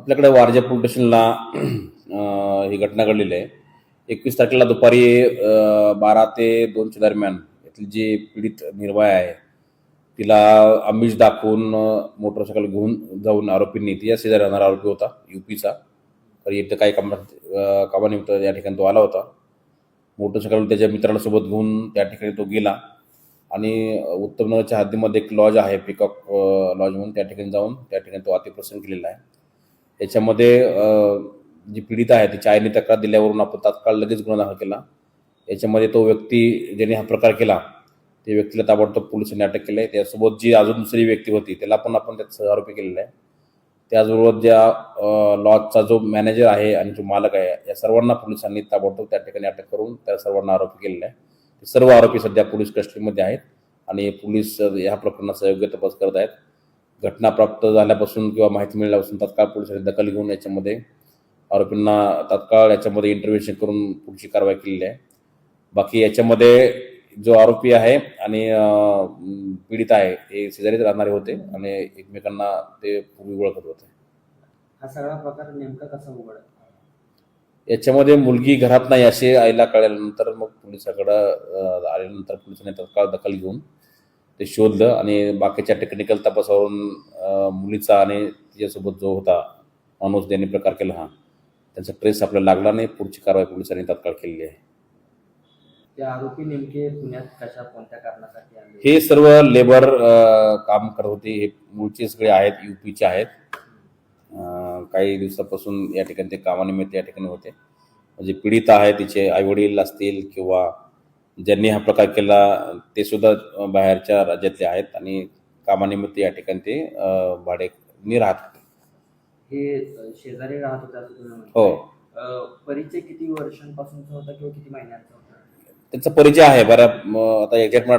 आपल्याकडे वारजे पोलीस स्टेशनला ही घटना घडलेली आहे. एकवीस तारखेला दुपारी बारा ते दोनच्या दरम्यान इथली जी पीडित निर्भय आहे तिला आमिष दाखवून मोटरसायकल घेऊन जाऊन आरोपींनी तिच्या शेजारी राहणारा आरोपी होता युपीचा. तर इथं काही कामा कामानिमित्त या ठिकाणी तो आला होता. मोटरसायकल त्याच्या मित्राला सोबत घेऊन त्या ठिकाणी तो गेला. आणि उत्तमनगरच्या हद्दीमध्ये एक लॉज आहे पिकअप लॉज म्हणून त्या ठिकाणी जाऊन त्या ठिकाणी तो अतिप्रसंग केलेला आहे. याच्यामध्ये जी पीडित आहे तिच्या आईने तक्रार दिल्यावरून आपण तात्काळ लगेच गुन्हा दाखल केला. याच्यामध्ये तो व्यक्ती ज्याने हा प्रकार केला त्या व्यक्तीला ताबडतोब पोलिसांनी अटक केली आहे. त्यासोबत जी अजून दुसरी व्यक्ती होती त्याला पण आपण त्यात सहआरोपी केलेला आहे. त्याचबरोबर ज्या लॉजचा जो मॅनेजर आहे आणि जो मालक आहे या सर्वांना पोलिसांनी ताबडतोब त्या ठिकाणी अटक करून त्या सर्वांना आरोपी केलेला आहे. ते सर्व आरोपी सध्या पोलीस कस्टडीमध्ये आहेत आणि पोलीस या प्रकरणाचा योग्य तपास करत आहेत. घटना प्राप्त झाल्यापासून किंवा माहिती मिळाल्यापासून तत्काळ पोलिसांनी दखल घेऊन याच्यामध्ये आरोपींना तत्काळ याच्यामध्ये इंटरव्हेन्शन करून पुढची कारवाई केलेली आहे. बाकी याच्यामध्ये जो आरोपी आहे आणि पीडित आहे हे शेजारीच राहणारे होते आणि एकमेकांना ते पूर्वी ओळखत होते. हा सगळा प्रकार नेमका कसा उघड याच्यामध्ये मुलगी घरात नाही असे आईला कळल्यानंतर मग पोलिसाकडं आल्यानंतर पोलिसांनी तत्काळ दखल घेऊन ते शोधलं आणि बाकीच्या टेक्निकल तपासावरून मुलीचा आणि तिच्यासोबत जो होता माणूस ज्यांनी प्रकार केला. हा. त्यांचा ट्रेस आपल्याला लागला नाही. पुढची कारवाई पोलिसांनी तत्काळ केलेली आहे. आरोपी नेमके पुण्यात कशा कोणत्या कारणासाठी आले? हे सर्व लेबर काम करत होते. हे मूळचे सगळे आहेत युपीचे आहेत. काही दिवसापासून या ठिकाणी ते कामानिमित्त या ठिकाणी होते. म्हणजे पीडित आहे तिचे आईवडील असतील किंवा ज्यांनी हा प्रकार केला ते सुद्धा बाहेरच्या राज्यातले आहेत आणि कामानिमित्त या ठिकाणी ते भाडेनी राहत होते. हे शेजारी राहत होते असं तुम्ही हो. अ, परिचय किती वर्षांपासूनचा होता किंवा किती महिन्यांचा होता? त्यांचा परिचय आहे बऱ्या म, आता एक्झॅक्ट मला